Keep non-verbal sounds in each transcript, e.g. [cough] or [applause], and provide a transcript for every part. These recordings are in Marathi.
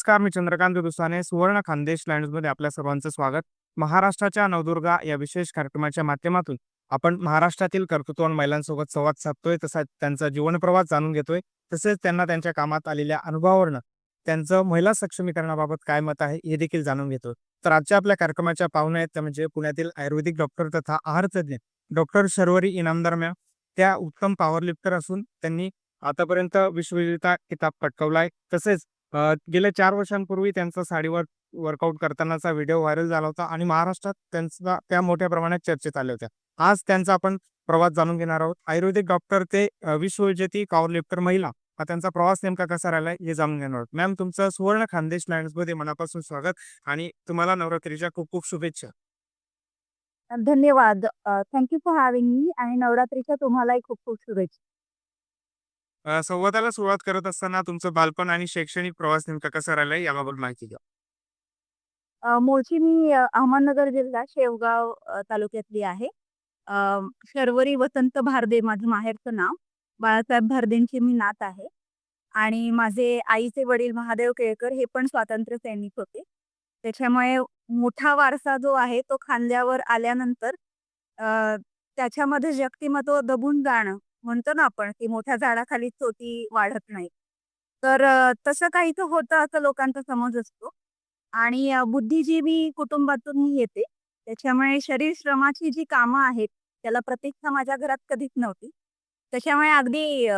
नमस्कार मी चंद्रकांत दुसाने सुवर्ण खानदेश लँडमध्ये आपल्या सर्वांचं स्वागत. महाराष्ट्राच्या नवदुर्गा या विशेष कार्यक्रमाच्या माध्यमातून आपण महाराष्ट्रातील कर्तृत्ववान महिलांसोबत संवाद साधतोय तसा त्यांचा जीवनप्रवास जाणून घेतोय तसेच त्यांना त्यांच्या कामात आलेल्या अनुभवावरनं त्यांचं महिला सक्षमीकरणाबाबत काय मत आहे हे देखील जाणून घेतो तर आजच्या आपल्या कार्यक्रमाच्या पाहुण्या आहेत त्या म्हणजे पुण्यातील आयुर्वेदिक डॉक्टर तथा आहार तज्ज्ञ डॉक्टर शर्वरी इनामदार मॅम. त्या उत्तम पॉवर लिफ्टर असून त्यांनी आतापर्यंत विश्वविजेता किताब पटकवलाय तसेच अ, गेल्या चार वर्षांपूर्वी त्यांचा साडीवर वर्कआउट करतानाचा व्हिडिओ व्हायरल झाला होता आणि महाराष्ट्रात त्यांचा त्या मोठ्या प्रमाणात चर्चेत आल्या होत्या आज त्यांचा आपण प्रवास जाणून घेणार आहोत आयुर्वेदिक डॉक्टर ते अ, विश्वविजेती पॉवर लिफ्टर महिला हा त्यांचा प्रवास नेमका कसा राहिला हे जाणून घेणार आहोत मॅम तुमचं सुवर्ण खानदेशमध्ये मनापासून स्वागत आणि तुम्हाला नवरात्रीच्या खूप खूप शुभेच्छा धन्यवाद. अ, thank you for having me आणि नवरात्रीच्या तुम्हालाही खूप खूप शुभेच्छा. संवादाला सुरुवात करत असताना तुमचं बालपण आणि शैक्षणिक प्रवास नेमका कसा राहिला याबाबत माहिती द्या अ, मूळची मी अ, अहमदनगर जिल्हा शेवगाव अ, तालुक्यातली आहे. अ, शर्वरी वसंत भारदे माझं माहेरचं नाव. बाळासाहेब भारदेंची मी नात आहे आणि माझे आईचे वडील महादेव केळकर हे पण स्वातंत्र्य सैनिक होते. त्याच्यामुळे मोठा वारसा जो आहे तो खांद्यावर आल्यानंतर अ, त्याच्यामध्ये व्यक्तिमत्व दबून जाणं म्हणतो ना आपण, की मोठ्या झाडाखाली चोटी वाढत नाही. तर तसं काही तर होतं असं लोकांचा समज असतो. आणि बुद्धिजीवी कुटुंबातून मी येते. त्याच्यामुळे शरीर श्रमाची जी कामं आहेत, त्याला प्रतीक्षा माझ्या घरात कधीच नव्हती. त्याच्यामुळे अगदी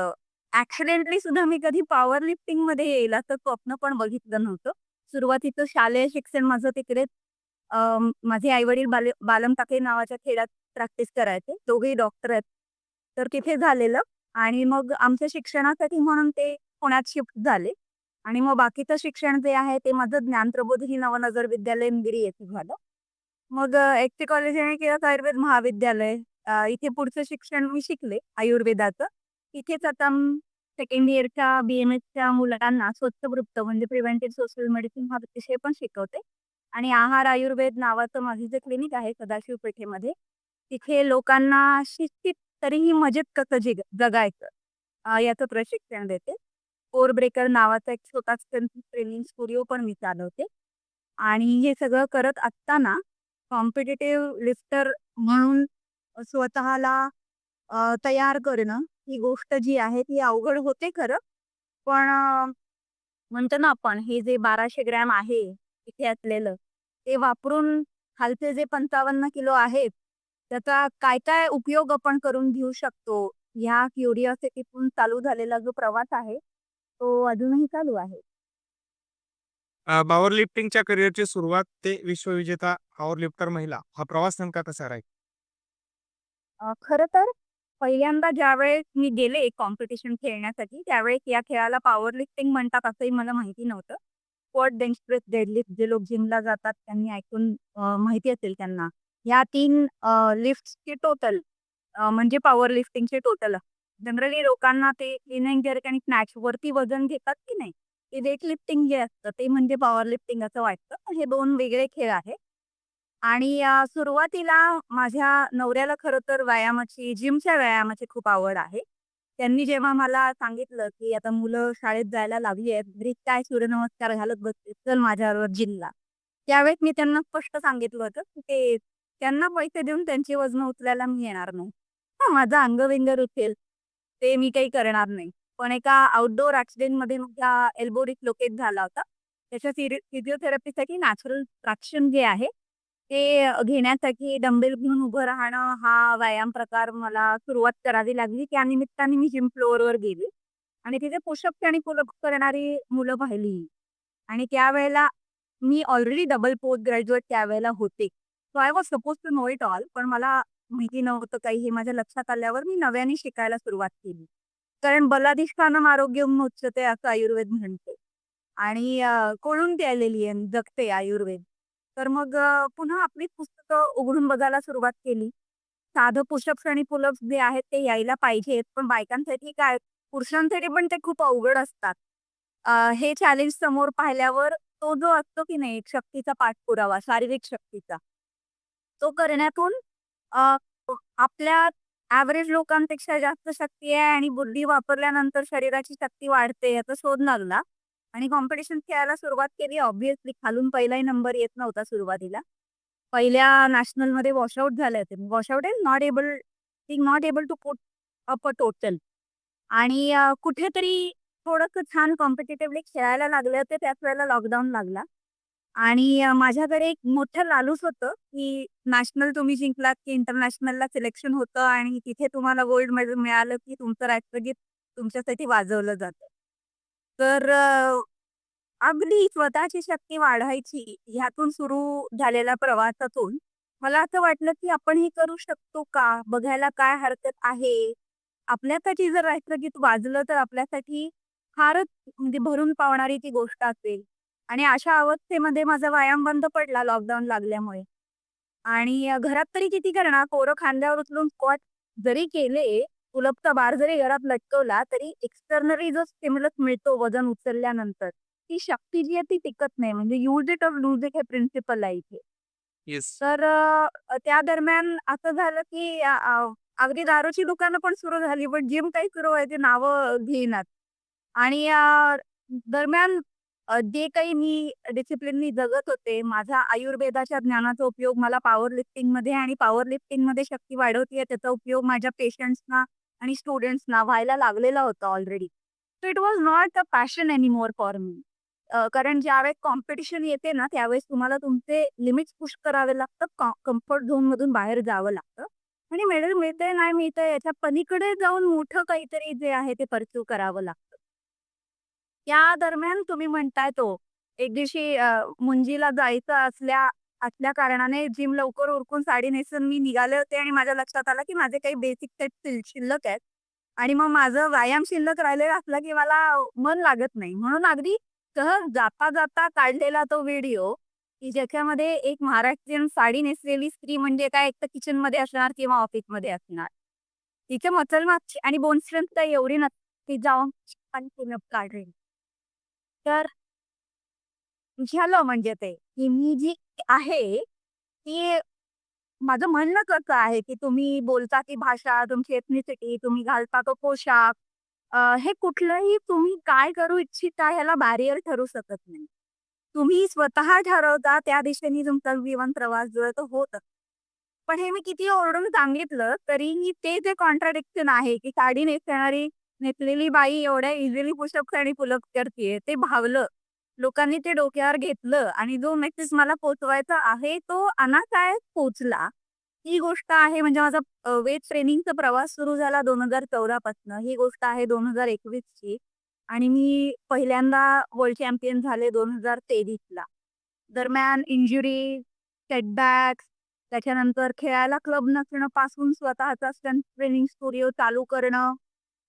ऍक्सिडेंटली सुद्धा मी कधी पॉवर लिफ्टिंगमध्ये येईल असं स्वप्न पण बघितलं नव्हतं. सुरुवातीचं शालेय शिक्षण माझं तिकडे माझे आई-वडील बाल बालम टाके नावाच्या खेड्यात प्रॅक्टिस करायचे. दोघेही डॉक्टर आहेत. तर तिथे झालेलं आणि मग आमच्या शिक्षणासाठी म्हणून ते पुण्यात शिफ्ट झाले. आणि मग बाकीचं शिक्षण जे आहे ते माझं ज्ञानप्रबोध ही नवनगर विद्यालय निगडी येथे झालं. मग एकटे कॉलेज आणि किंवा आयुर्वेद महाविद्यालय इथे पुढचं शिक्षण मी शिकले आयुर्वेदाचं. इथेच आता सेकंड इयरच्या बी-एम-एसच्या मुलांना स्वच्छ वृत्त म्हणजे प्रिव्हेंटिव्ह सोशल मेडिसिन हा विषय पण शिकवते. आणि आहार आयुर्वेद नावाचं माझं जे क्लिनिक आहे सदाशिव पेठेमध्ये, तिथे लोकांना शिस्तीत तरीही मजेत कसं जिग जगायचं याचं प्रशिक्षण देते. कोर ब्रेकर नावाचा एक छोटा ट्रेनिंग स्टुडिओ पण मी चालवते. आणि हे सगळं करत असताना कॉम्पिटेटिव्ह लिफ्टर म्हणून स्वतःला तयार करणं ही गोष्ट जी आहे ती अवघड होते खरं. पण म्हणतो ना आपण हे जे बाराशे ग्रॅम आहे इथे असलेलं, ते वापरून खालचे जे 55 किलो आहेत, त्याचा काय-काय उपयोग आपण करून घेऊ शकतो, ह्या क्युरिओसिटीतून चालू झालेला जो प्रवास आहे, तो अजूनही चालू आहे. पॉवर लिफ्टिंगच्या करिअरची सुरुवात ते विश्वविजेता पॉवर लिफ्टर महिला हा प्रवास नेमका कसा राहील खरं तर पहिल्यांदा ज्यावेळेस मी गेले कॉम्पिटिशन खेळण्यासाठी, त्यावेळेस या खेळाला पॉवर लिफ्टिंग म्हणतात असंही मला माहिती नव्हतं. स्क्वॉट, बेंच प्रेस, डेडलिफ्ट जे लोक जिमला जातात त्यांनी ऐकून माहिती असेल त्यांना. ह्या तीन लिफ्टचे टोटल म्हणजे पॉवर लिफ्टिंगचे टोटल. जनरली लोकांना ते क्लीन जर्क आणि स्नॅक्स वरती वजन घेतात की नाही, ते वेट लिफ्टिंग जे असतं ते म्हणजे पॉवर लिफ्टिंग असं वाटतं. हे दोन वेगळे खेळ आहेत. आणि सुरुवातीला माझ्या नवऱ्याला खरं तर व्यायामाची, जिमच्या व्यायामाची खूप आवड आहे. त्यांनी जेव्हा मला सांगितलं, की आता मुलं शाळेत जायला लागली आहेत, घरी काय सूर्यनमस्कार घालत बसते, चल माझ्यावर जिमला. त्यावेळेस मी त्यांना स्पष्ट सांगितलं होतं, की ते त्यांना पैसे देऊन त्यांची वजन उचलायला मी येणार नाही. हां, माझं अंग-बिंग ते मी काही करणार नाही. पण एका आउटडोअर ॲक्सिडेंटमध्ये माझा एल्बो डिस्लोकेट झाला होता. त्याच्या फिजिओथेरपीसाठी नॅचरल ट्रॅक्शन जे आहे, ते घेण्यासाठी डंबेल घेऊन उभं राहणं हा व्यायाम प्रकार मला सुरुवात करावी लागली. त्या निमित्ताने मी जिम फ्लोअरवर गेले आणि तिथे पोषक आणि पुलअप्स करणारी मुलं पाहिली. आणि त्यावेळेला मी ऑलरेडी डबल पोस्ट ग्रॅज्युएट त्यावेळेला होते. So I was suppose to know it all. पण मला माहिती नव्हतं काही हे माझ्या लक्षात आल्यावर मी नव्याने शिकायला सुरुवात केली. कारण बलाधिष्ठानम आरोग्य उच्चते असं आयुर्वेद म्हणते. आणि कोळून ती आलेली आहे, जगते आयुर्वेद. तर मग पुन्हा आपलीच पुस्तकं उघडून बघायला सुरुवात केली. साधं पुशअप्स आणि पुलअप्स जे आहेत ते यायला पाहिजेत, पण बायकांसाठी काय, पुरुषांसाठी पण ते खूप अवघड असतात. हे चॅलेंज समोर पाहिल्यावर तो जो असतो की नाही एक शक्तीचा पाठपुरावा, शारीरिक शक्तीचा, तो करण्यातून आपल्या ॲव्हरेज लोकांपेक्षा जास्त शक्ती आहे आणि बुद्धी वापरल्यानंतर शरीराची शक्ती वाढते याचा शोध लागला. आणि कॉम्पिटिशन खेळायला सुरुवात केली ऑब्व्हियसली खालून पहिलाही नंबर येत नव्हता सुरुवातीला. पहिल्या नॅशनलमध्ये वॉशआउट झाले होते. Washout is not able not able to put up a total आणि कुठेतरी थोडंसं छान कॉम्पिटेटिव्हली खेळायला लागले होते त्याच वेळेला लॉकडाऊन लागला आणि माझ्याकडे एक मोठं लालूच होतं, की नॅशनल तुम्ही जिंकलात, की इंटरनॅशनलला सिलेक्शन होतं आणि तिथे तुम्हाला गोल्ड मेडल मिळालं, की तुमचं राष्ट्रगीत तुमच्यासाठी वाजवलं जातं. तर अगदी स्वतःची शक्ती वाढवायची ह्यातून सुरू झालेल्या प्रवासातून मला असं वाटलं, की आपण हे करू शकतो का? बघायला काय हरकत आहे? आपल्यासाठी जर राष्ट्रगीत वाजलं तर आपल्यासाठी फारच म्हणजे भरून पावणारी ती गोष्ट असेल आणि अशा अवस्थेमध्ये माझा व्यायाम बंद पडला लॉकडाऊन लागल्यामुळे आणि घरात तरी किती करणार? पोरं खांद्यावर उचलून स्क्वॉट जरी केले, पुलअपचा बार जरी घरात लटकवला, तरी एक्स्टर्नली जो स्टिम्युलस मिळतो वजन उचलल्यानंतर, ती शक्ती जी आहे ती टिकत नाही. म्हणजे use it or lose it हे प्रिन्सिपल आहे इथे. येस. तर त्या दरम्यान असं झालं, की अगदी दारूची दुकानं पण सुरू झाली, पण जिम काही सुरू व्हायची नावं घेईनात आणि दरम्यान जे काही मी डिसिप्लिननी जगत होते, माझा आयुर्वेदाच्या ज्ञानाचा उपयोग मला पॉवर लिफ्टिंगमध्ये आणि पॉवर लिफ्टिंगमध्ये शक्ती वाढवतीये त्याचा उपयोग माझ्या पेशंट्सना आणि स्टुडंट्सना व्हायला लागलेला होता already. So it was not a passion anymore for me. कारण ज्यावेळेस कॉम्पिटिशन येते ना, त्यावेळेस तुम्हाला तुमचे लिमिट्स पुश करावे लागतात. कम्फर्ट झोन मधून बाहेर जावं लागतं आणि मेडल मिळतंय, नाही मिळतंय याच्या पलीकडे जाऊन मोठं काहीतरी जे आहे ते परस्यू करावं लागतं. या दरम्यान तुम्ही म्हणताय तो, एक दिवशी मुंजीला जायचं असल्या असल्या कारणाने जिम लवकर उरकून साडी नेसून मी निघाले होते आणि माझ्या लक्षात आलं, की माझे काही बेसिक सेट शिल्लक आहेत आणि मग माझं व्यायाम शिल्लक राहिलेला असला, की मला मन लागत नाही. म्हणून अगदी सहज जाता-जाता काढलेला तो व्हिडिओ, की ज्याच्यामध्ये एक महाराष्ट्रीयन साडी नेसलेली स्त्री म्हणजे काय एक तर किचनमध्ये असणार किंवा ऑफिसमध्ये असणार. तिचे मसल मागची आणि बोन स्ट्रेंथ तर एवढी नसते, जाऊन छान तर झालं म्हणजे ते, की मी जी आहे, ती माझं म्हणणं कसं आहे, की तुम्ही बोलता ती भाषा, तुमची एथनिसिटी, तुम्ही घालता तो पोशाख हे कुठलंही तुम्ही काय करू इच्छिता ह्याला बॅरियर ठरू शकत नाही. तुम्ही स्वतः ठरवता त्या दिशेने तुमचा जीवन प्रवास जो आहे तो होत असतो. पण हे मी किती ओरडून सांगितलं तरीही ते जे कॉन्ट्राडिक्शन आहे, की साडी नेसणारी नेसलेली बाई एवढ्या इझिली पुशअप्स आणि पुलअप करतीये, ते भावलं. लोकांनी ते डोक्यावर घेतलं आणि जो मेसेज मला पोचवायचा आहे, तो अनासायास पोचला ही गोष्ट आहे म्हणजे माझा वेट ट्रेनिंगचा प्रवास सुरू झाला 2014 पासनं. ही गोष्ट आहे 2021 ची आणि मी पहिल्यांदा वर्ल्ड चॅम्पियन झाले दोन हजार तेवीसला दरम्यान इंजुरी, सेटबॅक्स, त्याच्यानंतर खेळायला क्लब नसणं पासून स्वतःचा स्ट्रेंथ ट्रेनिंग स्टुडिओ चालू करणं.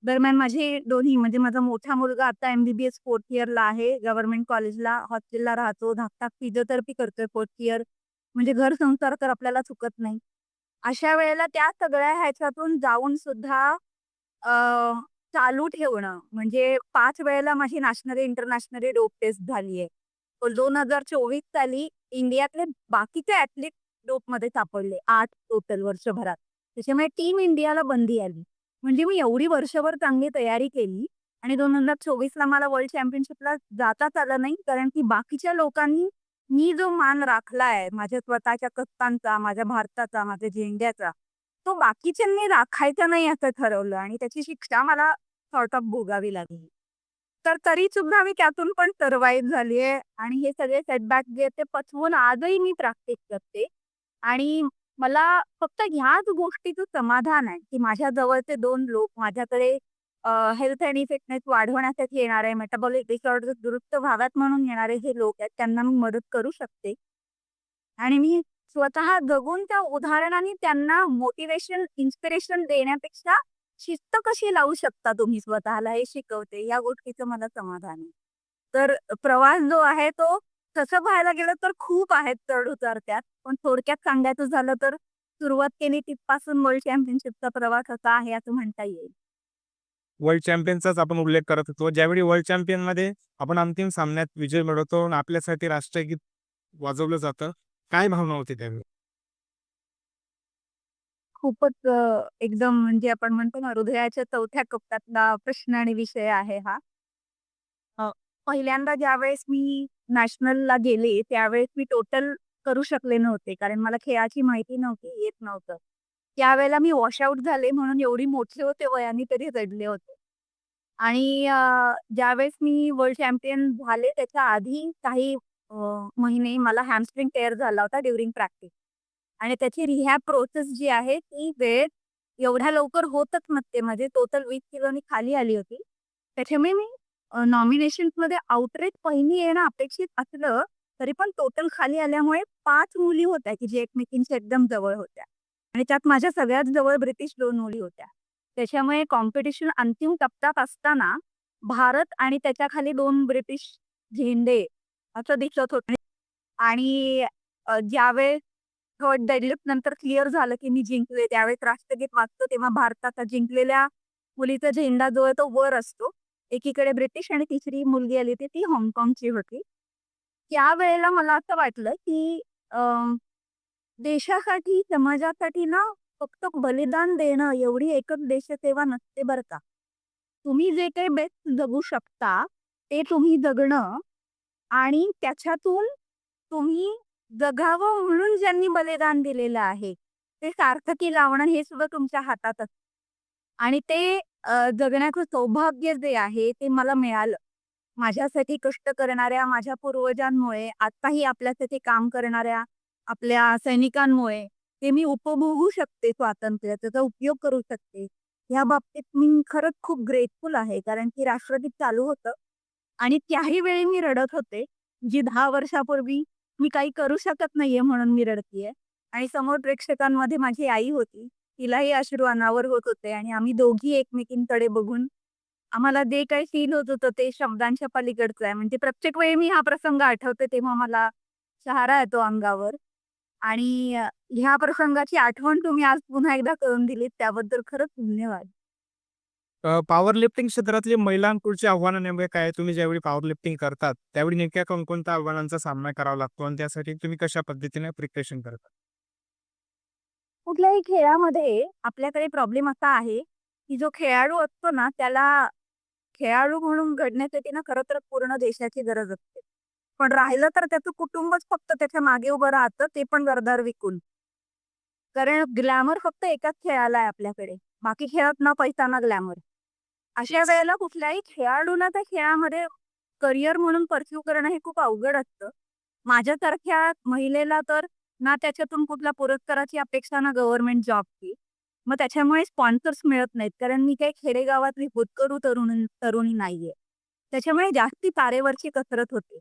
दरम्यान माझे दोन्ही म्हणजे माझा मोठा मुलगा आता एमबीबीएस फोर्थ इयरला आहे. गव्हर्नमेंट कॉलेजला हॉस्टेलला राहतो. धाकटा फिजिओथेरपी करतोय फोर्थ इयर. म्हणजे घर संसार तर आपल्याला चुकत नाही. अशा वेळेला त्या सगळ्या ह्याच्यातून जाऊन सुद्धा चालू ठेवणं म्हणजे पाच वेळेला माझी नॅशनल, इंटरनॅशनल डोप टेस्ट झाली आहे. 2024 साली इंडियातले बाकीचे डोपमध्ये सापडले आठ टोटल वर्षभरात. त्याच्यामुळे टीम इंडियाला बंदी आली. म्हणजे मी एवढी वर्षभर चांगली तयारी केली आणि दोन हजार चोवीसला मला वर्ल्ड चॅम्पियनशिपला जाताच आलं नाही. कारण की बाकीच्या लोकांनी मी जो मान राखलाय माझ्या स्वतःच्या कष्टांचा, माझ्या भारताचा, माझ्या झेंड्याचा, तो बाकीच्यांनी राखायचा नाही असं ठरवलं आणि त्याची शिक्षा मला सॉर्ट ऑफ भोगावी लागली. तर तरी सुद्धा मी त्यातून पण सर्व्हाइव्ह झालीये आणि हे सगळे सेटबॅक जे ते पचवून आजही मी प्रॅक्टिस करते आणि मला फक्त ह्याच गोष्टीचं समाधान आहे, की माझ्या जवळचे दोन लोक माझ्याकडे हेल्थ आणि फिटनेस वाढवण्यासाठी येणारे, मेटाबॉलिक डिसऑर्डर दुरुस्त व्हाव्यात म्हणून येणारे जे लोक आहेत, त्यांना मी मदत करू शकते. आणि मी स्वतः जगून त्या उदाहरणाने त्यांना मोटिवेशन इन्स्पिरेशन देण्यापेक्षा शिस्त कशी लावू शकता तुम्ही स्वतःला हे शिकवते. या गोष्टीचं मला समाधान आहे. तर प्रवास जो आहे तो तसं पाहायला गेलं तर खूप आहेत चढ-उतार त्यात. पण थोडक्यात सांगायचं झालं तर सुरुवात केली तिथपासून वर्ल्ड चॅम्पियनशिपचा प्रवास असा आहे असं म्हणता येईल. वर्ल्ड चॅम्पियनचाच आपण उल्लेख करत होतो. ज्यावेळी वर्ल्ड चॅम्पियनमध्ये आपण अंतिम सामन्यात विजय मिळवतो आणि आपल्यासाठी राष्ट्रगीत वाजवलं जातं. काय भावना होती त्यावेळी? खूपच अ, एकदम म्हणजे आपण म्हणतो ना हृदयाच्या चौथ्या कप्प्यातला प्रश्न आणि विषय आहे हा. पहिल्यांदा ज्यावेळेस मी नॅशनलला गेले, त्यावेळेस मी टोटल करू शकले नव्हते. कारण मला खेळाची माहिती नव्हती, येत नव्हतं. त्यावेळेला मी वॉशआउट झाले म्हणून एवढी मोठे होते वयाने तरी रडले होते. आणि ज्यावेळेस मी वर्ल्ड चॅम्पियन झाले त्याच्या आधी काही महिने मला हॅमस्ट्रिंग टेअर झाला होता ड्युरिंग प्रॅक्टिस. आणि त्याची रिहॅब प्रोसेस जी आहे ती वेळ एवढ्या लवकर होतच नसते. म्हणजे टोटल वीस किलोनी खाली आली होती. त्याच्यामुळे मी नॉमिनेशनमध्ये आउटरेट पहिली येणं अपेक्षित असलं, तरी पण टोटल खाली आल्यामुळे पाच मुली होत्या, की जे एकमेकींच्या एकदम जवळ होत्या. आणि त्यात माझ्या सगळ्यात जवळ ब्रिटिश दोन मुली होत्या. त्याच्यामुळे कॉम्पिटिशन अंतिम टप्प्यात असताना भारत आणि त्याच्याखाली दोन ब्रिटिश झेंडे असं दिसत होते. आणि ज्यावेळेस थर्ड डेडलिफ्ट नंतर क्लिअर झालं, की मी जिंकले. त्यावेळेस राष्ट्रगीत वाचतो तेव्हा भारताचा जिंकलेल्या मुलीचा झेंडा जो आहे तो वर असतो. एकीकडे ब्रिटिश आणि तिसरी मुलगी आली होती ती हाँगकाँगची होती. त्या वेळेला मला असं वाटलं, की देशासाठी, समाजासाठी ना फक्त बलिदान देणं एवढी एकच देशसेवा नसते बरं का. तुम्ही जे काही बेस्ट जगू शकता, ते तुम्ही जगणं आणि त्याच्यातून तुम्ही जगावं म्हणून ज्यांनी बलिदान दिलेलं आहे, ते सार्थकी लावणं हे सुद्धा तुमच्या हातात असत आणि ते जगण्याचं सौभाग्य जे आहे ते मला मिळालं. माझ्यासाठी कष्ट करणाऱ्या माझ्या पूर्वजांमुळे, आताही आपल्यासाठी काम करणाऱ्या आपल्या सैनिकांमुळे ते मी उपभोगू शकते स्वातंत्र्य, त्याचा उपयोग करू शकते. ह्या बाबतीत मी खरंच खूप ग्रेटफुल आहे. कारण की राष्ट्रगीत चालू होतं आणि त्याही वेळी मी रडत होते. जी दहा वर्षापूर्वी मी काही करू शकत नाहीये म्हणून मी रडतीये. आणि समोर प्रेक्षकांमध्ये माझी आई होती. तिलाही अश्रू अनावर होत होते आणि आम्ही दोघी एकमेकींकडे बघून आम्हाला जे काही फील होत होतं ते शब्दांच्या पलीकडचं आहे. म्हणजे प्रत्येक वेळी मी हा प्रसंग आठवते तेव्हा मला शहारा येतो अंगावर. आणि ह्या प्रसंगाची आठवण तुम्ही आज पुन्हा एकदा करून दिलीत त्याबद्दल खरंच धन्यवाद. पॉवर लिफ्टिंग क्षेत्रातली महिलांपुढची आव्हानं नेमके काय? तुम्ही ज्यावेळी पॉवर लिफ्टिंग करतात, त्यावेळी नेमक्या कोणकोणत्या आव्हानांचा सामना करावा लागतो आणि त्यासाठी तुम्ही कशा पद्धतीने प्रिपरेशन करता? कुठल्याही खेळामध्ये आपल्याकडे प्रॉब्लेम असा आहे, की जो खेळाडू असतो ना, त्याला खेळाडू म्हणून घडण्यासाठी ना खरं तर पूर्ण देशाची गरज असते. पण राहिलं तर त्याचं कुटुंबच फक्त त्याच्यामागे उभं राहतं, ते पण गरदार विकून. कारण ग्लॅमर फक्त एकाच खेळाला आहे आपल्याकडे. बाकी खेळात ना पैसा ना ग्लॅमर. अशा वेळेला कुठल्याही खेळाडूला त्या खेळामध्ये करियर म्हणून पर्स्यू करणं हे खूप अवघड असतं. माझ्यासारख्या महिलेला तर ना त्याच्यातून कुठल्या पुरस्काराची अपेक्षा ना गव्हर्नमेंट जॉबची. मग त्याच्यामुळे स्पॉन्सर्स मिळत नाहीत. कारण मी काही खेडेगावातली भूतकरू तरुण तरुणी नाहीये. त्याच्यामुळे जास्ती तारेवरची कसरत होते.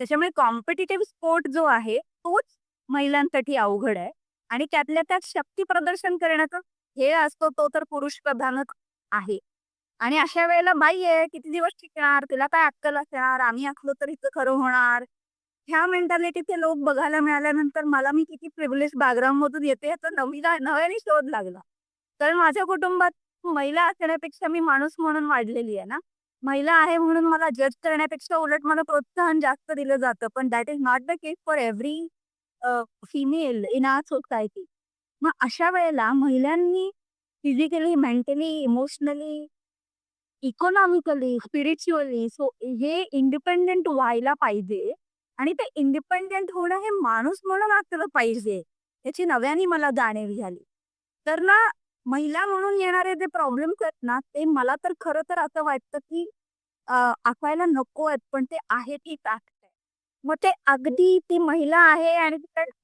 त्याच्यामुळे कॉम्पिटिटिव्ह स्पोर्ट जो आहे तोच महिलांसाठी अवघड आहे. आणि त्यातल्या त्यात शक्ती प्रदर्शन करण्याचा खेळ असतो तो तर पुरुष प्रधानच आहे. आणि अशा वेळेला बाई आहे, किती दिवस टिकणार? तिला काय अक्कल असणार? आम्ही असलो तर हिचं खरं होणार. ह्या मेंटॅलिटीचे लोक बघायला मिळाल्यानंतर मला मी किती प्रिव्हिलेज बॅकग्राऊंडमधून येते याचा नवीला नव्याने शोध लागला. कारण माझ्या कुटुंबात महिला असण्यापेक्षा मी माणूस म्हणून वाढलेली आहे ना. महिला आहे म्हणून मला जज करण्यापेक्षा उलट मला प्रोत्साहन जास्त दिलं जातं. पण that is not the case for every female in our society. मग अशा वेळेला महिलांनी physically, mentally, emotionally, economically, spiritually so हे इंडिपेंडेंट व्हायला पाहिजे. आणि ते इंडिपेंडंट होणं हे माणूस म्हणून असलं पाहिजे. याची नव्याने मला जाणीव झाली. तर ना महिला म्हणून येणारे जे प्रॉब्लेम्स आहेत ना, ते मला तर खरं तर असं वाटतं, की आखवायला नको आहेत, पण ते आहेत ही ताकद आहे. मग ते अगदी ती महिला आहे आणि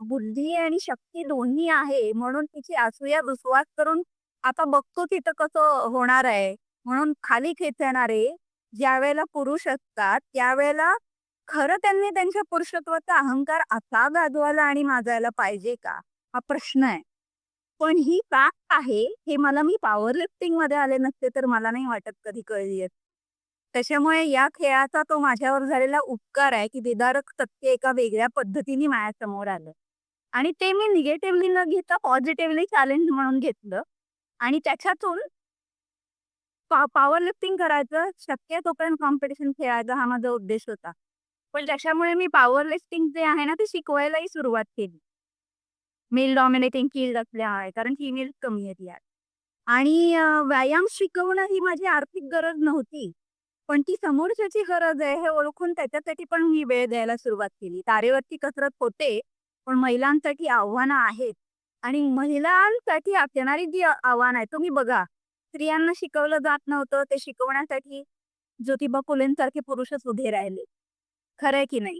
बुद्धी आणि शक्ती दोन्ही आहे, म्हणून तिची असूया विश्वास करून आता बघतो तिथं कसं होणार आहे. म्हणून खाली खेचणारे ज्यावेळेला पुरुष असतात, त्यावेळेला खरं त्यांनी त्यांच्या पुरुषत्वाचा अहंकार असा गाजवायला आणि माजायला पाहिजे का? हा प्रश्न आहे. पण ही फॅक्ट आहे, हे मला मी पॉवर लिफ्टिंगमध्ये आले नसते तर मला नाही वाटत कधी कळली असती. त्याच्यामुळे या खेळाचा तो माझ्यावर झालेला उपकार आहे, की विदारक सत्य एका वेगळ्या पद्धतीने माझ्यासमोर आलं. आणि ते मी निगेटिव्हली न घेता पॉझिटिव्हली चॅलेंज म्हणून घेतलं. आणि त्याच्यातून पॉवर लिफ्टिंग करायचं, शक्य तोपर्यंत कॉम्पिटिशन खेळायचा हा माझा उद्देश होता. पण त्याच्यामुळे मी पॉवर लिफ्टिंग जे आहे ना, ते शिकवायलाही सुरुवात केली. मेल डॉमिनेटिंग फील्ड असल्यामुळे कारण फिमेल कमी आहेत यात. आणि व्यायाम शिकवणं ही माझी आर्थिक गरज नव्हती. पण ती समोरच्याची गरज आहे हे ओळखून त्याच्यासाठी पण मी वेळ द्यायला सुरुवात केली. तारेवरती कसरत होते, पण महिलांसाठी आव्हानं आहेत आणि महिलांसाठी येणारी जी आव्हान आहे तुम्ही बघा, स्त्रियांना शिकवलं जात नव्हतं ते शिकवण्यासाठी ज्योतिबा फुलेंसारखे पुरुषच उभे राहिले. खरंय की नाही?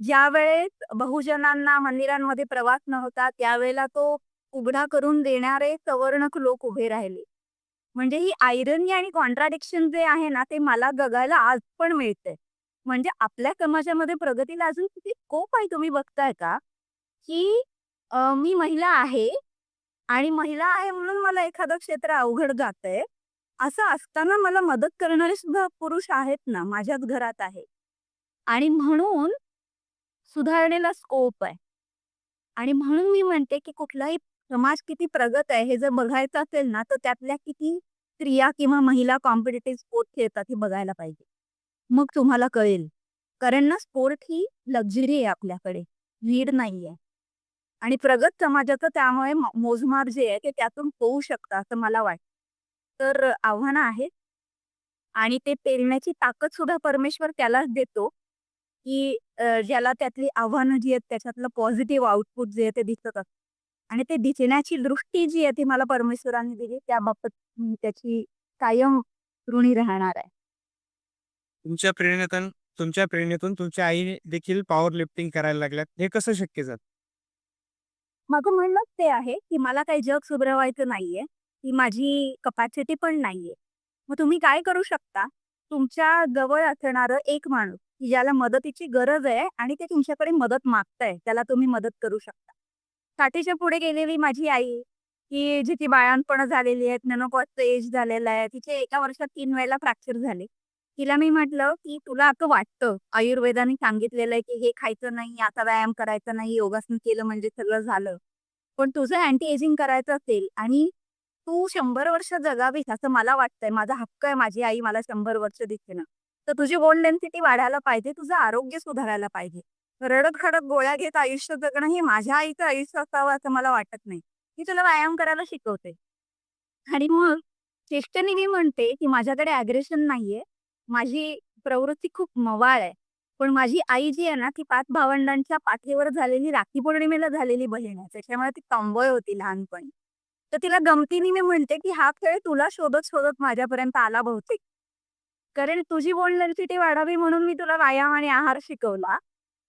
ज्यावेळेस बहुजनांना मंदिरांमध्ये प्रवास नव्हता, त्यावेळेला तो उघडा करून देणारे सवर्णक लोक उभे राहिले. म्हणजे ही आयरनी आणि कॉन्ट्राडिक्शन जे आहे ना, ते मला जगायला आज पण मिळतंय. म्हणजे आपल्या समाजामध्ये प्रगतीला अजून किती स्कोप आहे तुम्ही बघताय का? की मी महिला आहे आणि महिला आहे म्हणून मला एखादं क्षेत्र अवघड जातंय. असं असताना मला मदत करणारे सुद्धा पुरुष आहेत ना, माझ्याच घरात आहे. आणि म्हणून सुधारणेला स्कोप आहे. आणि म्हणून मी म्हणते, की कुठलाही समाज किती प्रगत आहे हे जर बघायचं असेल ना, तर त्यातल्या किती स्त्रिया किंवा महिला कॉम्पिटेटिव्ह स्पोर्ट खेळतात हे बघायला पाहिजे. मग तुम्हाला कळेल. कारण ना स्पोर्ट ही लक्झरी आहे आपल्याकडे, नीड आहे आणि प्रगत समाजाचं त्यामुळे मोजमाप जे आहे ते त्यातून होऊ शकतं असं मला वाटतं. तर आव्हानं आहेत. आणि ते पेरण्याची ताकद सुद्धा परमेश्वर त्यालाच देतो, की ज्याला त्यातली आव्हानं जी आहेत त्याच्यातलं पॉझिटिव्ह आउटपुट जे आहे ते दिसत असतं. आणि ते दिसण्याची दृष्टी जी आहे ती मला परमेश्वराने दिली त्याबाबत मी त्याची कायम ऋणी राहणार आहे. तुमच्या प्रेरणेतून तुमच्या प्रेरणेतून तुमच्या आई देखील पॉवर लिफ्टिंग करायला लागल्यात. हे कसं शक्य झालं? माझं म्हणणंच ते आहे, की मला काही जग सुधरवायचं नाहीये. ती माझी कपॅसिटी पण नाहीये. मग तुम्ही काय करू शकता? तुमच्या जवळ असणारं एक माणूस, ज्याला मदतीची गरज आहे आणि ते तुमच्याकडे मदत मागतंय, त्याला तुम्ही मदत करू शकता. काठीच्या पुढे गेलेली माझी आई, की जिची बाळांपण झालेली आहेत, मेनोपॉजचं एज झालेलं आहे. तिचे एका वर्षात तीन वेळेला फ्रॅक्चर झाले. तिला मी म्हटलं, की "तुला असं वाटतं, आयुर्वेदाने सांगितलेलं आहे, की हे खायचं नाही, आता व्यायाम करायचा नाही, योगासन केलं म्हणजे सगळं झालं. पण तुझं अँटी एजिंग करायचं असेल आणि तू शंभर वर्ष जगावीस असं मला वाटतंय. माझा हक्क आहे, माझी आई मला शंभर वर्ष दिसते ना. तर तुझी बोन डेन्सिटी वाढायला पाहिजे, तुझं आरोग्य सुधारायला पाहिजे. रडत-खडत गोळ्या घेत आयुष्य जगणं हे माझ्या आईचं आयुष्य असावं असं मला वाटत नाही. मी तुला व्यायाम करायला शिकवते." आणि मग चेष्टेने मी म्हणते, की माझ्याकडे अग्रेशन नाहीये. माझी प्रवृत्ती खूप मवाळ आहे. पण माझी आई जी आहे ना, ती पाच भावंडांच्या पाठीवर झालेली राखी पौर्णिमेला झालेली बहीण आहे. त्याच्यामुळे ती टॉमबॉय होती लहानपणी. तर तिला गमतीने मी म्हणते, की हा खेळ तुला शोधत-शोधत माझ्यापर्यंत आला बहुतेक. कारण तुझी बोन डेन्सिटी वाढावी म्हणून मी तुला व्यायाम आणि आहार शिकवला.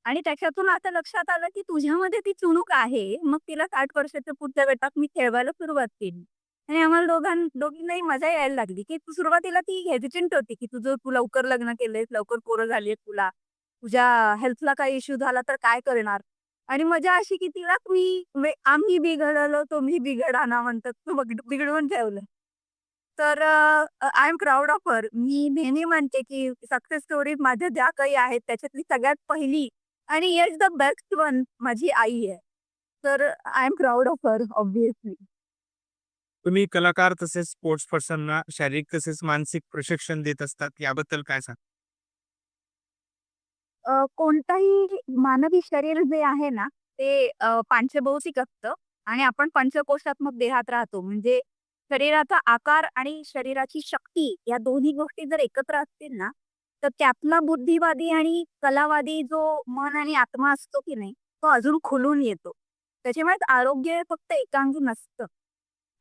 आणि त्याच्यातून आता लक्षात आलं, की तुझ्यामध्ये ती चुणूक आहे. मग तिला साठ वर्षाच्या पुढच्या गटात मी खेळवायला सुरुवात केली. आणि आम्हाला दोघां दोघींनाही मजा यायला लागली, की सुरुवातीला ती हेजिटंट होती, की तुझं तू लवकर लग्न केलंयस, लवकर पोरं झाली तुला. तुझ्या हेल्थला काही इश्यू झाला तर काय करणार? आणि मजा अशी, की तिला मी आम्ही बिघडलो तुम्ही बिघडा ना म्हणतात. तू बिघडवून ठेवलं. तर I am proud of her. मी नेहमी म्हणते, की सक्सेस स्टोरीज माझ्या ज्या काही आहेत त्याच्यातली सगळ्यात पहिली आणि येस द बेस्ट वन माझी आई आहे. तर I am proud of her obviously. तुम्ही कलाकार तसेच स्पोर्ट्स पर्सनना शारीरिक तसेच मानसिक प्रशिक्षण देत असतात. याबद्दल काय सांगाल? अ, कोणताही मानवी शरीर जे आहे ना, ते पांचभौतिक असतं आणि आपण पंचकोशात्मक देहात राहतो. म्हणजे शरीराचा आकार आणि शरीराची शक्ती या दोन्ही गोष्टी जर एकत्र असतील ना, तर त्यातला बुद्धिवादी आणि कलावादी जो मन आणि आत्मा असतो की नाही, तो अजून खुलून येतो. त्याच्यामुळे आरोग्य फक्त एकांगी नसतं.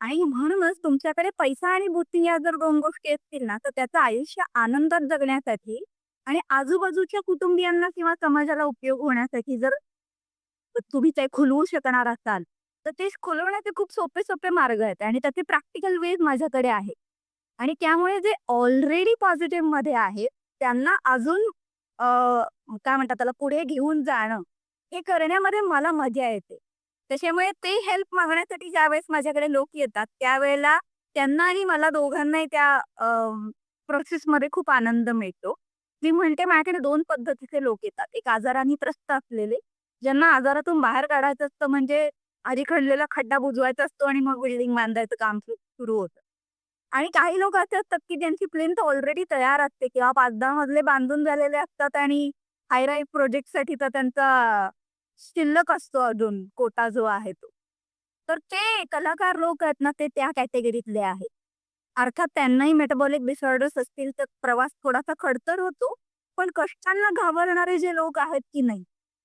आणि म्हणूनच तुमच्याकडे पैसा आणि बुद्धी या जर दोन गोष्टी असतील ना, तर त्याचं आयुष्य आनंदात जगण्यासाठी आणि आजूबाजूच्या कुटुंबियांना किंवा समाजाला उपयोग होण्यासाठी जर तुम्ही ते खुलवू शकणार असाल, तर ते खुलवण्याचे खूप सोपे-सोपे मार्ग आहेत आणि त्याचे प्रॅक्टिकल वेज माझ्याकडे आहे आणि त्यामुळे जे ऑलरेडी पॉझिटिव्हमध्ये आहेत, त्यांना अजून काय म्हणतात त्याला पुढे घेऊन जाणं, हे करण्यामध्ये मला मजा येते. त्याच्यामुळे ते हेल्प मागण्यासाठी ज्यावेळेस माझ्याकडे लोक येतात, त्यावेळेला त्यांना आणि मला दोघांनाही त्या प्रोसेसमध्ये खूप आनंद मिळतो. मी म्हणते माझ्याकडे दोन पद्धतीचे लोक येतात. एक आजाराने त्रस्त असलेले, ज्यांना आजारातून बाहेर काढायचं असतं म्हणजे आधी खणलेला खड्डा बुजवायचा असतो आणि मग बिल्डिंग बांधायचं काम सुरू होतं. आणि काही लोक असे असतात, की ज्यांची प्लेन ऑलरेडी तयार असते किंवा 5-10 मजले बांधून झालेले असतात आणि हायराय प्रोजेक्टसाठी तर त्यांचा शिल्लक असतो अजून कोटा जो आहे तो. तर ते कलाकार लोक आहेत ना, ते त्या कॅटेगरीतले आहेत. अर्थात त्यांनाही मेटाबॉलिक डिसऑर्डर्स असतील तर प्रवास थोडासा खडतर होतो. पण कष्टांना घाबरणारे जे लोक आहेत की नाही,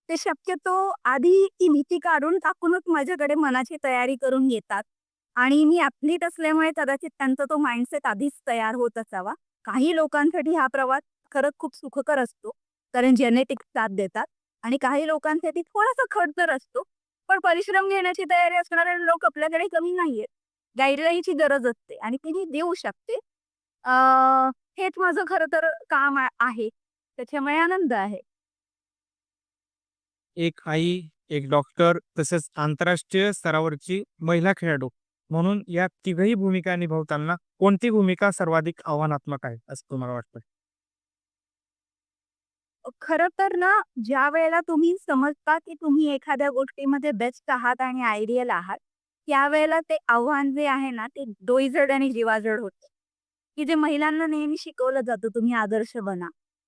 ते शक्यतो आधी ती भीती काढून टाकूनच माझ्याकडे मनाची तयारी करून येतात. आणि मी ॲथलीट असल्यामुळे कदाचित त्यांचा तो माइंडसेट आधीच तयार होत असावा. काही लोकांसाठी हा प्रवास खरंच खूप सुखकर असतो. कारण जेनेटिक साथ देतात आणि काही लोकांसाठी थोडासा खडतर असतो. पण परिश्रम घेण्याची तयारी असणारे लोक आपल्याकडे कमी नाहीयेत. गाईडलाईनची गरज असते आणि ती मी देऊ शकते. हेच माझं खरं तर काम आहे. त्याच्यामुळे आनंद आहे. एक आई, एक डॉक्टर तसेच आंतरराष्ट्रीय स्तरावरची महिला खेळाडू म्हणून या तिघही भूमिका निभावताना कोणती भूमिका सर्वाधिक आव्हानात्मक आहे, असं तुम्हाला वाटतं? खर तर ना, ज्या वेळेला तुम्ही समजता की तुम्ही एखाद्या गोष्टीमध्ये बेस्ट आहात आणि आयडियल आहात, त्यावेळेला ते आव्हान जे आहे ना, ते डोईजड आणि जीवाजड होते की जे महिलांना नेहमी शिकवलं जातं, तुम्ही आदर्श बना.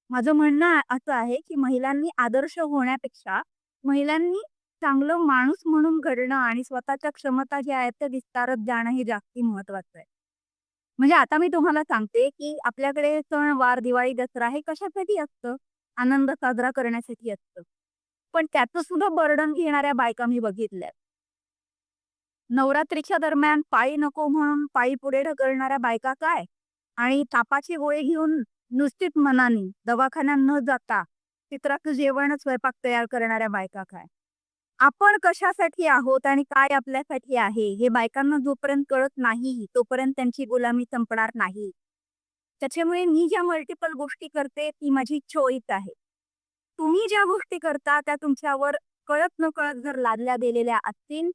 माझं म्हणणं असं आहे, की महिलांनी आदर्श होण्यापेक्षा महिलांनी चांगलं माणूस म्हणून घडणं आणि स्वतःच्या क्षमता ज्या आहेत त्या विस्तारत जाणं हे जास्ती महत्वाचं आहे. म्हणजे आता मी तुम्हाला सांगते, की आपल्याकडे सण-वार, दिवाळी, दसरा हे कशासाठी असतं? आनंद साजरा करण्यासाठी असतं. पण त्याचं सुद्धा बर्डन घेणाऱ्या बायका मी बघितल्या नवरात्रीच्या दरम्यान पायी नको म्हणून पायी पुढे ढकलणाऱ्या बायका काय? आणि तापाची गोळी घेऊन नुसतीच मनाने दवाखान्यात न जाता चित्राचं जेवण, स्वयंपाक तयार करणाऱ्या बायका काय? आपण कशासाठी आहोत आणि काय आपल्यासाठी आहे, हे बायकांना जोपर्यंत कळत नाही, तोपर्यंत त्यांची गुलामी संपणार नाही. त्याच्यामुळे मी ज्या मल्टिपल गोष्टी करते, ती माझी चॉईस आहे. तुम्ही ज्या गोष्टी करता, त्या तुमच्यावर कळत-नकळत जर लादल्या गेलेल्या असतील,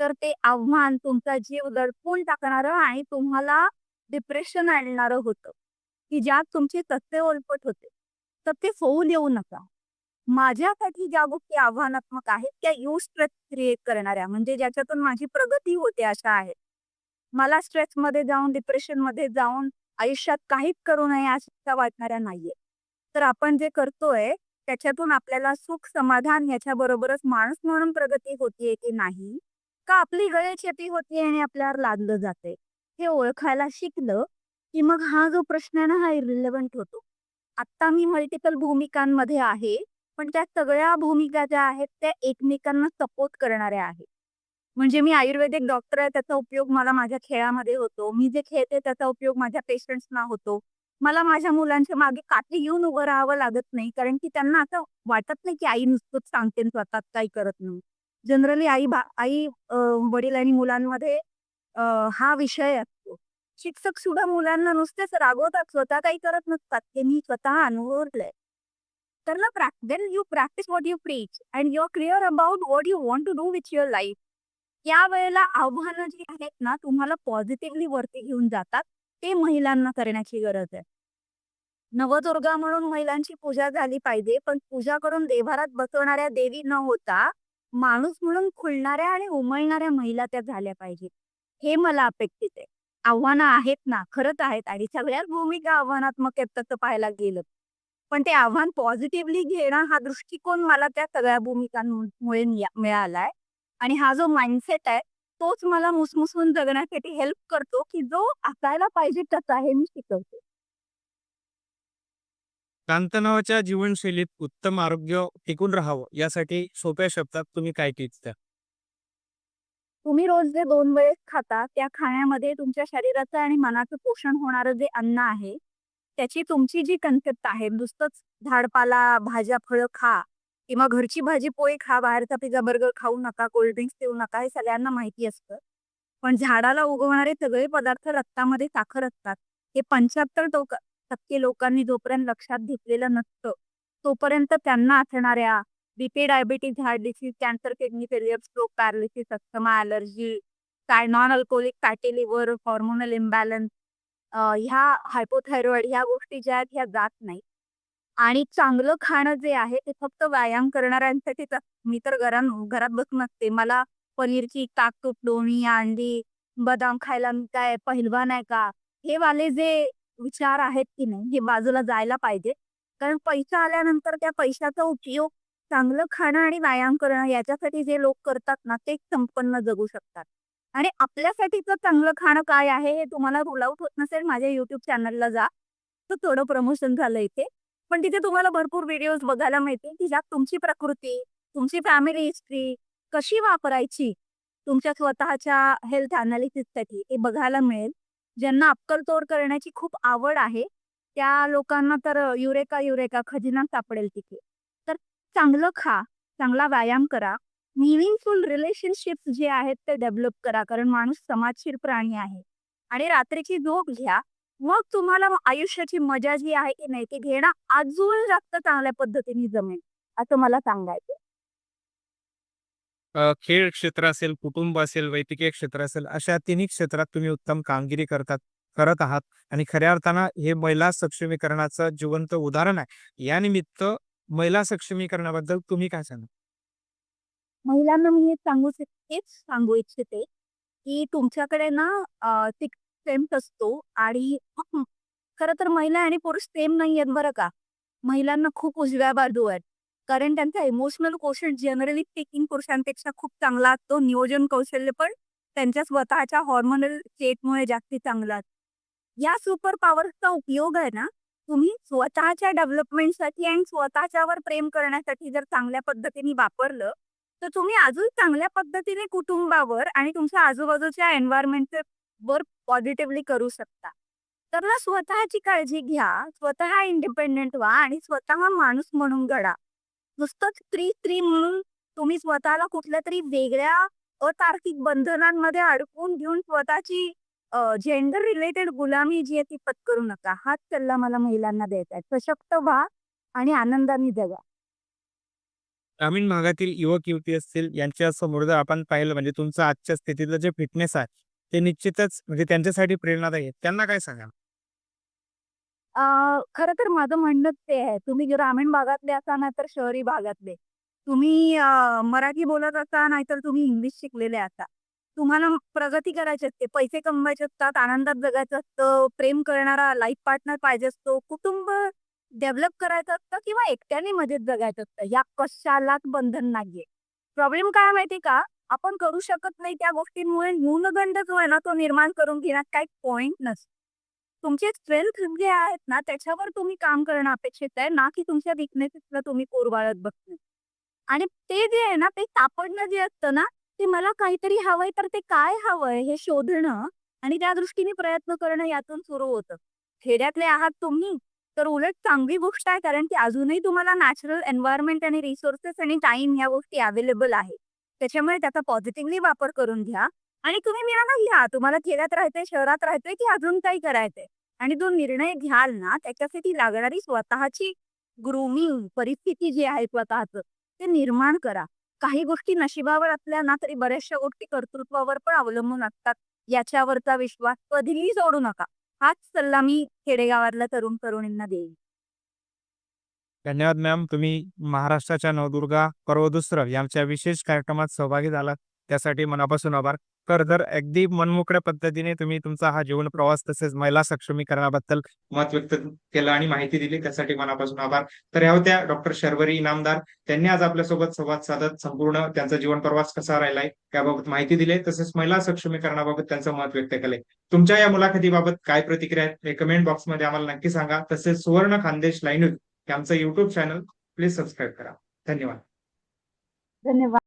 तर ते आव्हान तुमचा जीव दडपून टाकणारं आणि तुम्हाला डिप्रेशन आणणारं होतं, की ज्यात तुमचे तत्त्वे ओलपट होते. तर ते होऊ देऊ नका. माझ्यासाठी ज्या गोष्टी आव्हानात्मक आहेत, त्या यू स्ट्रेस क्रिएट करणाऱ्या, म्हणजे ज्याच्यातून माझी प्रगती होते अशा आहेत. मला स्ट्रेसमध्ये जाऊन, डिप्रेशनमध्ये जाऊन आयुष्यात काहीच करू नये अशा वाटणाऱ्या नाहीये. तर आपण जे करतोय, त्याच्यातून आपल्याला सुख, समाधान याच्या बरोबरच माणूस म्हणून प्रगती होतीये की नाही? का आपली गळचेपी होतीये आणि आपल्यावर लादलं जाते हे ओळखायला शिकलं, की मग हा जो प्रश्न आहे ना, हा इरिलेव्हंट होतो. आत्ता मी मल्टिपल भूमिकांमध्ये आहे, पण त्या सगळ्या भूमिका ज्या आहेत, त्या एकमेकांना सपोर्ट करणाऱ्या आहेत. म्हणजे मी आयुर्वेदिक डॉक्टर आहे, त्याचा उपयोग मला माझ्या खेळामध्ये होतो. मी जे खेळते त्याचा उपयोग माझ्या पेशंट्सना होतो. मला माझ्या मुलांच्या मागे काठी घेऊन उभं राहावं लागत नाही, कारण की त्यांना असं वाटत नाही, की आई नुसतंच सांगते स्वतः काही करत नाही. जनरली आई आई वडील आणि मुलांमध्ये हा विषय शिक्षक सुद्धा मुलांना नुसतेच रागवतात, स्वतः काही करत नसतात. हे मी स्वतः अनुभवलंय. तर ना pract when you practice what you preach and you are clear about what you want to do with your life. या वेळेला आव्हानं जी आहेत ना, तुम्हाला पॉझिटिव्हली वरती घेऊन जातात. ते महिलांना करण्याची गरज आहे. नवदुर्गा म्हणून महिलांची पूजा झाली पाहिजे, पण पूजा करून देवारात बसवणाऱ्या देवी न होता, माणूस म्हणून खुलणाऱ्या आणि उमळणाऱ्या महिला त्या झाल्या पाहिजेत. हे मला अपेक्षित आहे. आव्हानं आहेत ना, खरंच आहेत आणि सगळ्याच भूमिका आव्हानात्मक आहेत तसं पाहायला गेलं. पण ते आव्हान पॉझिटिव्हली घेणं हा दृष्टिकोन मला त्या सगळ्या भूमिकांमुळे मिळालाय आणि हा जो माइंडसेट आहे, तोच मला मुसमुसून जगण्यासाठी हेल्प करतो, की जो असायला पाहिजे तसा हे मी शिकवते. ताणतणावाच्या जीवनशैलीत उत्तम आरोग्य टिकून राहावं, यासाठी सोप्या शब्दात तुम्ही काय टिप्स तुम्ही रोज जे दोन वेळेस खाता, त्या खाण्यामध्ये तुमच्या शरीराचं आणि मनाचं पोषण होणारं जे अन्न आहे, त्याची तुमची जी कन्सेप्ट आहे, नुसतंच झाडपाला, भाज्या, फळं खा किंवा घरची भाजी-पोळी खा, बाहेरचा पिझ्झा, बर्गर खाऊ नका, कोल्ड ड्रिंक्स पिऊ नका, हे सगळ्यांना माहिती असतं. पण झाडाला उगवणारे सगळे पदार्थ रक्तामध्ये साखर असतात. हे पंच्याहत्तर टक्के लोकांनी जोपर्यंत लक्षात घेतलेलं नसतं, तोपर्यंत त्यांना असणाऱ्या BP, diabetes, heart disease, cancer, kidney failure, stroke, paralysis, asthma, allergy काय non alcoholic fatty liver, hormonal imbalance ह्या हायपोथायरॉईड ह्या गोष्टी ज्या आहेत ह्या जात नाहीत. आणि चांगलं खाणं जे आहे ते फक्त व्यायाम करणाऱ्यांसाठीच मी तर घरान घरात बसून असते. मला पनीरची ताक, तूप, लोणी, अंडी, बदाम खायला मी काय पहिलवान आहे का? हे वाले जे विचार आहेत की नाही, हे बाजूला जायला पाहिजे. कारण पैसा आल्यानंतर त्या पैशाचा उपयोग चांगलं खाणं आणि व्यायाम करणं याच्यासाठी जे लोक करतात ना, ते संपन्न जगू शकतात. आणि आपल्यासाठीचं चांगलं खाणं काय आहे हे तुम्हाला रोल आउट होत नसेल माझ्या युट्यूब चॅनलला जा. तर थोडं प्रमोशन झालं इथे. पण तिथे तुम्हाला भरपूर व्हिडिओज बघायला मिळतील की ज्यात तुमची प्रकृती तुमची फॅमिली हिस्ट्री कशी वापरायची तुमच्या स्वतःच्या हेल्थ अनालिसिससाठी हे बघायला मिळेल. ज्यांना अक्कलतोड करण्याची खूप आवड आहे त्या लोकांना तर युरेका युरेका खजिना सापडेल तिथे. चांगलं खा चांगला व्यायाम करा. मिनिंगफुल रिलेशनशिप जे आहेत ते डेव्हलप करा कारण माणूस समाजशीर प्राणी आहे. आणि रात्रीची झोप घ्या. मग तुम्हाला आयुष्याची मजा जी आहे की नाही ती घेणं अजून जास्त चांगल्या पद्धतीने जमेल असं मला सांगायचं अ, खेळ क्षेत्र असेल, कुटुंब असेल, वैद्यकीय क्षेत्र असेल, अशा तिन्ही क्षेत्रात तुम्ही उत्तम कामगिरी करतात करत आहात. आणि खऱ्या अर्थानं हे महिला सक्षमीकरणाचं जिवंत उदाहरण आहे. या निमित्त महिला सक्षमीकरणाबद्दल तुम्ही काय सांगा महिलांना मी हे सांगू हेच सांगू इच्छिते, की तुमच्याकडे ना अ, असतो आणि [clears throat] खरं तर महिला आणि पुरुष सेम नाही आहेत बरं का. महिलांना खूप उजव्या बाजू आहेत. कारण त्यांचा इमोशनल कोशन जनरली स्पीकिंग पुरुषांपेक्षा खूप चांगला असतो. नियोजन कौशल्य पण त्यांच्या स्वतःच्या हॉर्मोनल स्टेटमुळे जास्ती चांगला असतो. या सुपर पॉवरचा उपयोग आहे ना, तुम्ही स्वतःच्या डेव्हलपमेंटसाठी आणि स्वतःच्यावर प्रेम करण्यासाठी जर चांगल्या पद्धतीने वापरलं, तर तुम्ही अजून चांगल्या पद्धतीने कुटुंबावर आणि तुमच्या आजूबाजूच्या एन्व्हायरमेंट वर पॉझिटिव्हली करू शकता. तर ना स्वतःची काळजी घ्या, स्वतः इंडिपेंडंट व्हा आणि स्वतः माणूस म्हणून घडा. नुसतं स्त्री-स्त्री म्हणून तुम्ही स्वतःला कुठल्या तरी वेगळ्या अतार्किक बंधनांमध्ये अडकून घेऊन स्वतःची जेंडर रिलेटेड गुलामी जी आहे ती पत्करू नका. हाच सल्ला मला महिलांना द्यायचा आहे. सशक्त व्हा आणि आनंदाने जगा. ग्रामीण भागातील युवक-युवती असतील यांच्यासमोर जर आपण पाहिलं म्हणजे तुमचं आजच्या स्थितीतलं जे फिटनेस आहे, ते निश्चितच म्हणजे त्यांच्यासाठी प्रेरणादायी आहे. त्यांना काय सांगाल? अ, खरं तर माझं म्हणणंच ते आहे. तुम्ही ग्रामीण भागातले असा नाहीतर शहरी भागातले. तुम्ही मराठी बोलत असा नाहीतर तुम्ही इंग्लिश शिकलेले असा. तुम्हाला प्रगती करायची असते, पैसे कमवायचे असतात, आनंदात जगायचं असतं, प्रेम करणारा लाईफ पार्टनर पाहिजे असतो, कुटुंब डेव्हलप करायचं असतं किंवा एकट्याने मजेत जगायचं असतं. या कशालाच बंधन नाहीये. प्रॉब्लेम काय माहिती का? आपण करू शकत नाही त्या गोष्टींमुळे न्यूनगंड जो आहे ना, तो निर्माण करून घेण्यात काही पॉइंट नसतो. तुमचे स्ट्रेंथ जे आहेत ना, त्याच्यावर तुम्ही काम करणं अपेक्षित आहे, ना की तुमच्या विकनेसेसला तुम्ही कोरवाळत बसणं. आणि ते जे आहे ना, ते सापडणं जे असतं ना, ते मला काहीतरी हवंय, तर ते काय हवंय हे शोधणं आणि त्या दृष्टीने प्रयत्न करणं यातून सुरू होतं. खेड्यातले आहात तुम्ही, तर उलट चांगली गोष्ट आहे कारण की अजूनही तुम्हाला नॅचरल एन्व्हायरमेंट आणि रिसोर्सेस आणि टाइम ह्या गोष्टी अवेलेबल आहे. त्याच्यामुळे त्याचा पॉझिटिव्हली वापर करून घ्या आणि तुम्ही निर्णय घ्या. तुम्हाला खेड्यात राहायचंय, शहरात राहायचंय की अजून काही करायचंय आणि जो निर्णय घ्याल ना, त्याच्यासाठी लागणारी स्वतःची ग्रुमिंग परिस्थिती जी आहे स्वतःच ते निर्माण करा. काही गोष्टी नशिबावर असल्या ना, तरी बऱ्याचशा गोष्टी कर्तृत्वावर पण अवलंबून असतात. याच्यावरचा विश्वास कधीही सोडू नका. हाच सल्ला मी खेडेगावातल्या तरुण-तरुणींना देईन. धन्यवाद मॅम. तुम्ही महाराष्ट्राच्या नवदुर्गा पर्वदुस्त्र यांच्या विशेष कार्यक्रमात सहभागी झालात. त्यासाठी मनापासून आभार. तर जर अगदी मनमोकळ्या पद्धतीने तुम्ही तुमचा हा जीवन प्रवास तसेच महिला सक्षमीकरणाबद्दल मत व्यक्त केलं आणि माहिती दिली त्यासाठी मनापासून आभार. तर ह्या होत्या डॉक्टर शर्वरी इनामदार. त्यांनी आज आपल्यासोबत संवाद साधत संपूर्ण त्यांचा जीवन प्रवास कसा राहिलाय याबाबत माहिती दिली तसेच महिला सक्षमीकरणाबाबत त्यांचं मत व्यक्त केलंय. तुमच्या या मुलाखतीबाबत काय प्रतिक्रिया आहेत हे कमेंट बॉक्समध्ये आम्हाला नक्की सांगा. तसेच सुवर्ण खानदेश लाईन आमचं युट्यूब चॅनल प्लीज सबस्क्राईब करा. धन्यवाद. धन्यवाद.